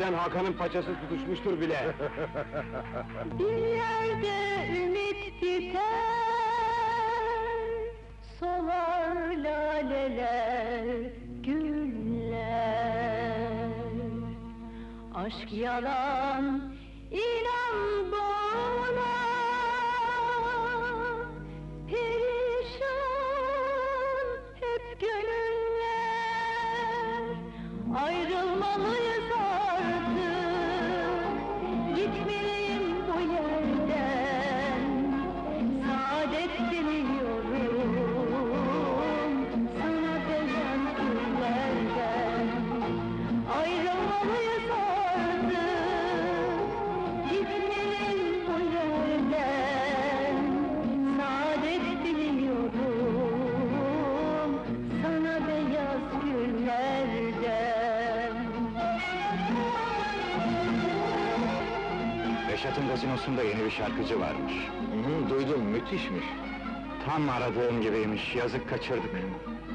Ben Hakan'ın paçası tutuşmuştur bile. Bir yerde ümit biter, solar laleler, güller. Aşk yalan, inan bana, Reşat'ın gazinosunda yeni bir şarkıcı varmış. Hı, duydum, müthişmiş. Tam aradığım gibiymiş, yazık kaçırdık.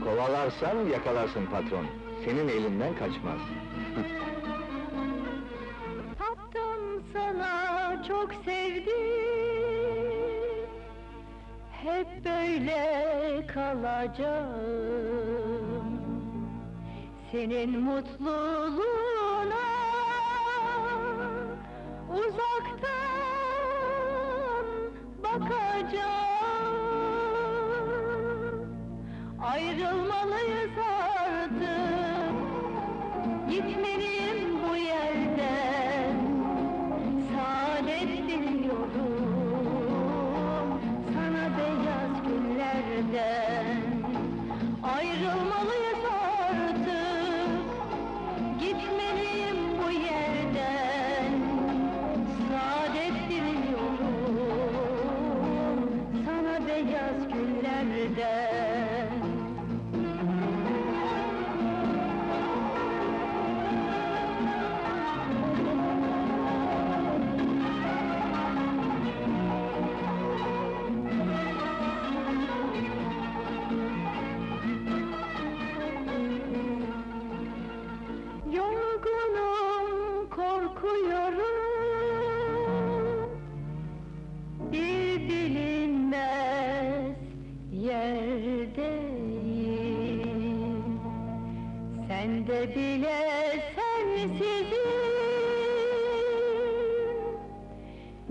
Kovalarsan yakalarsın patron. Senin elinden kaçmaz. Taptım sana çok sevdim Hep böyle kalacağım Senin mutluluğuna Ayrılmalıyız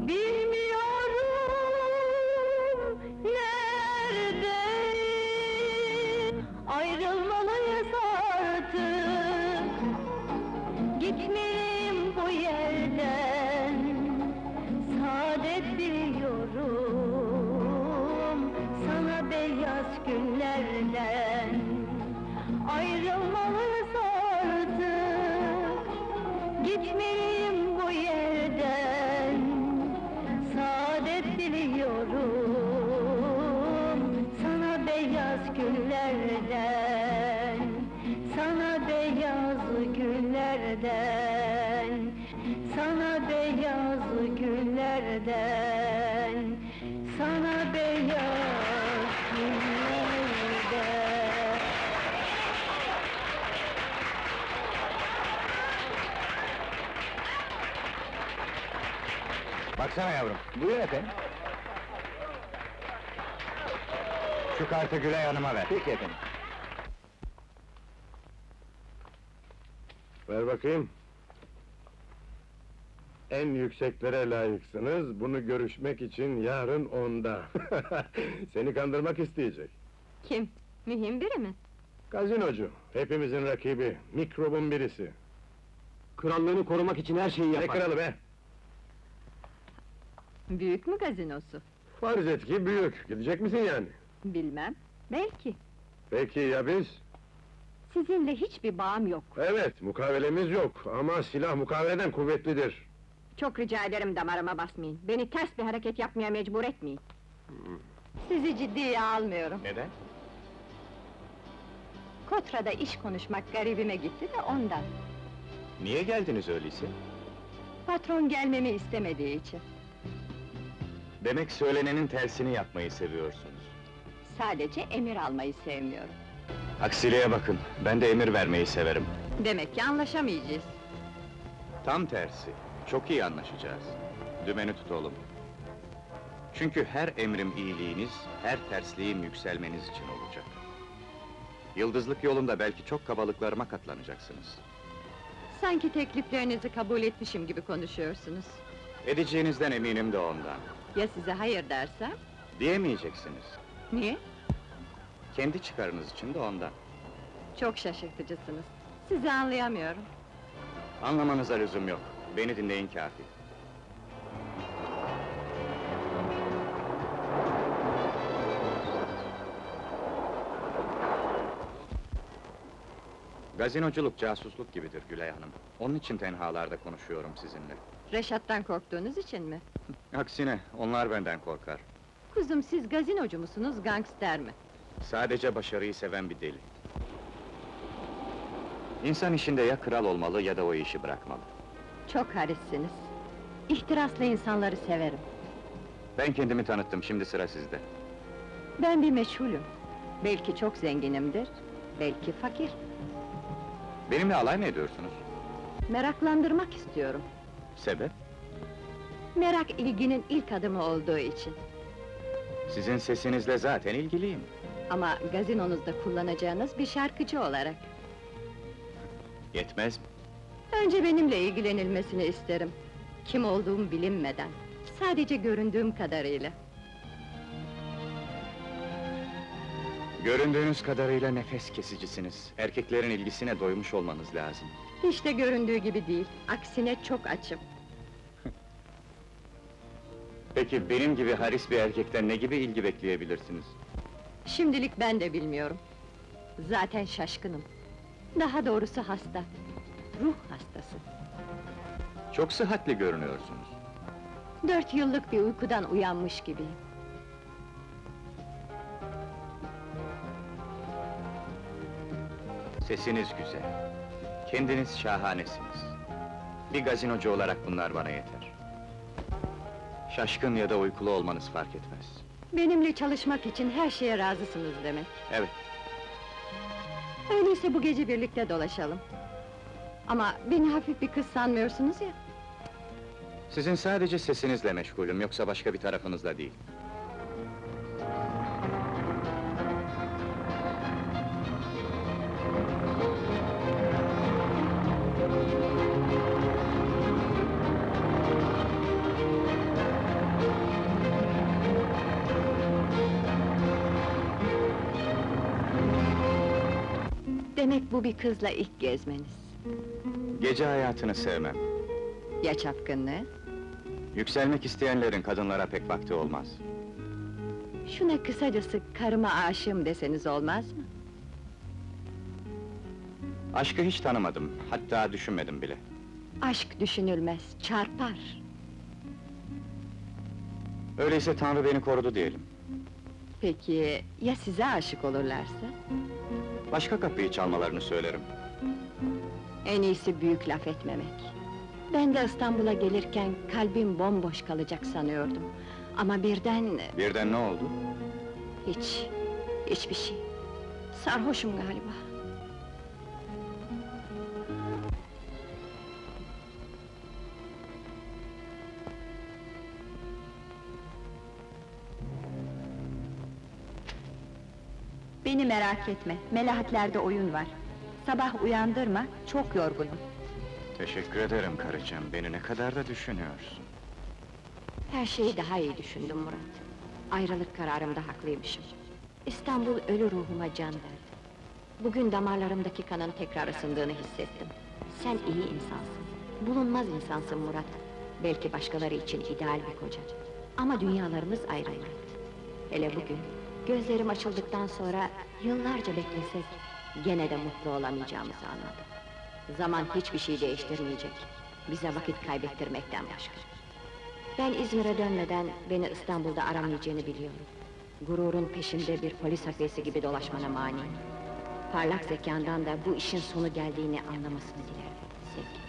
Bilmiyorum neredeyim. Ayrılmalıyız artık. Gitmeliyim bu yerden. Saadet diliyorum Sana beyaz günlerden. Ayrılmalıyız artık. Gitmeliyim beyaz günlerden Sana beyaz günlerden Sana beyaz günlerden Sana beyaz günlerden Baksana yavrum, Buyurun efendim. Şu kartı Gülay Hanım'a ver. Peki efendim. Ver bakayım. En yükseklere layıksınız, bunu görüşmek için yarın onda. Seni kandırmak isteyecek. Kim? Mühim biri mi? Gazinocu, hepimizin rakibi, mikrobun birisi. Krallığını korumak için her şeyi Ne yapar. kralı be? Büyük mü gazinosu? Farz et ki büyük, gidecek misin yani? Bilmem. Belki. Peki ya biz? Sizinle hiçbir bağım yok. Evet, mukavelemiz yok ama silah mukaveleden kuvvetlidir. Çok rica ederim damarıma basmayın. Beni ters bir hareket yapmaya mecbur etmeyin. Sizi ciddiye almıyorum. Neden? Kotra'da iş konuşmak garibime gitti de ondan. Niye geldiniz öyleyse? Patron gelmemi istemediği için. Demek söylenenin tersini yapmayı seviyorsunuz. Sadece emir almayı sevmiyorum. Aksiliğe bakın, ben de emir vermeyi severim. Demek ki anlaşamayacağız. Tam tersi, çok iyi anlaşacağız. Dümeni tut oğlum. Çünkü her emrim iyiliğiniz, her tersliğim yükselmeniz için olacak. Yıldızlık yolunda belki çok kabalıklarıma katlanacaksınız. Sanki tekliflerinizi kabul etmişim gibi konuşuyorsunuz. Edeceğinizden eminim de ondan. Ya size hayır dersem? Diyemeyeceksiniz. Niye? Kendi çıkarınız için de ondan. Çok şaşırtıcısınız. Sizi anlayamıyorum. Anlamanıza lüzum yok. Beni dinleyin kafi. Gazinoculuk casusluk gibidir Gülay Hanım. Onun için tenhalarda konuşuyorum sizinle. Reşat'tan korktuğunuz için mi? Aksine, onlar benden korkar. Kuzum siz gazinocu musunuz, gangster mi? Sadece başarıyı seven bir deli. İnsan işinde ya kral olmalı ya da o işi bırakmalı. Çok harissiniz. İhtiraslı insanları severim. Ben kendimi tanıttım, şimdi sıra sizde. Ben bir meşhulüm. Belki çok zenginimdir, belki fakir. Benimle alay mı ediyorsunuz? Meraklandırmak istiyorum. Sebep? Merak ilginin ilk adımı olduğu için. Sizin sesinizle zaten ilgiliyim. Ama gazinonuzda kullanacağınız bir şarkıcı olarak. Yetmez mi? Önce benimle ilgilenilmesini isterim. Kim olduğum bilinmeden. Sadece göründüğüm kadarıyla. Göründüğünüz kadarıyla nefes kesicisiniz. Erkeklerin ilgisine doymuş olmanız lazım. Hiç de göründüğü gibi değil. Aksine çok açım. Peki benim gibi haris bir erkekten ne gibi ilgi bekleyebilirsiniz? Şimdilik ben de bilmiyorum. Zaten şaşkınım. Daha doğrusu hasta. Ruh hastası. Çok sıhhatli görünüyorsunuz. Dört yıllık bir uykudan uyanmış gibiyim. Sesiniz güzel. Kendiniz şahanesiniz. Bir gazinocu olarak bunlar bana yeter. Şaşkın ya da uykulu olmanız fark etmez. Benimle çalışmak için her şeye razısınız demek. Evet, Öyleyse bu gece birlikte dolaşalım. Ama beni hafif bir kız sanmıyorsunuz ya. sizin sadece sesinizle meşgulüm, yoksa başka bir tarafınızla değil. Demek bu bir kızla ilk gezmeniz. Gece hayatını sevmem. Ya çapkınlığı? Yükselmek isteyenlerin kadınlara pek vakti olmaz. Şuna kısacası karıma aşığım deseniz olmaz mı? Aşkı hiç tanımadım, hatta düşünmedim bile. Aşk düşünülmez, çarpar. Öyleyse Tanrı beni korudu diyelim. Peki ya size aşık olurlarsa? Başka kapıyı çalmalarını söylerim. En iyisi büyük laf etmemek. Ben de İstanbul'a gelirken kalbim bomboş kalacak sanıyordum. Ama birden Birden ne oldu? hiç, hiçbir şey. Sarhoşum galiba. Merak etme, Melahatlerde oyun var. Sabah uyandırma, çok yorgunum. Teşekkür ederim karıcığım, beni ne kadar da düşünüyorsun. Her şeyi daha iyi düşündüm Murat. Ayrılık kararımda haklıymışım. İstanbul ölü ruhuma can verdi. Bugün damarlarımdaki kanın tekrar ısındığını hissettim. Sen iyi insansın. Bulunmaz insansın Murat. Belki başkaları için ideal bir koca. Ama dünyalarımız ayrı Murat. Hele bugün, gözlerim açıldıktan sonra yıllarca beklesek... ...gene de mutlu olamayacağımızı anladım. Zaman hiçbir şey değiştirmeyecek. Bize vakit kaybettirmekten başka. Ben İzmir'e dönmeden beni İstanbul'da aramayacağını biliyorum. Gururun peşinde bir polis hafiyesi gibi dolaşmana mani. Parlak zekandan da bu işin sonu geldiğini anlamasını dilerim. Sevgiler.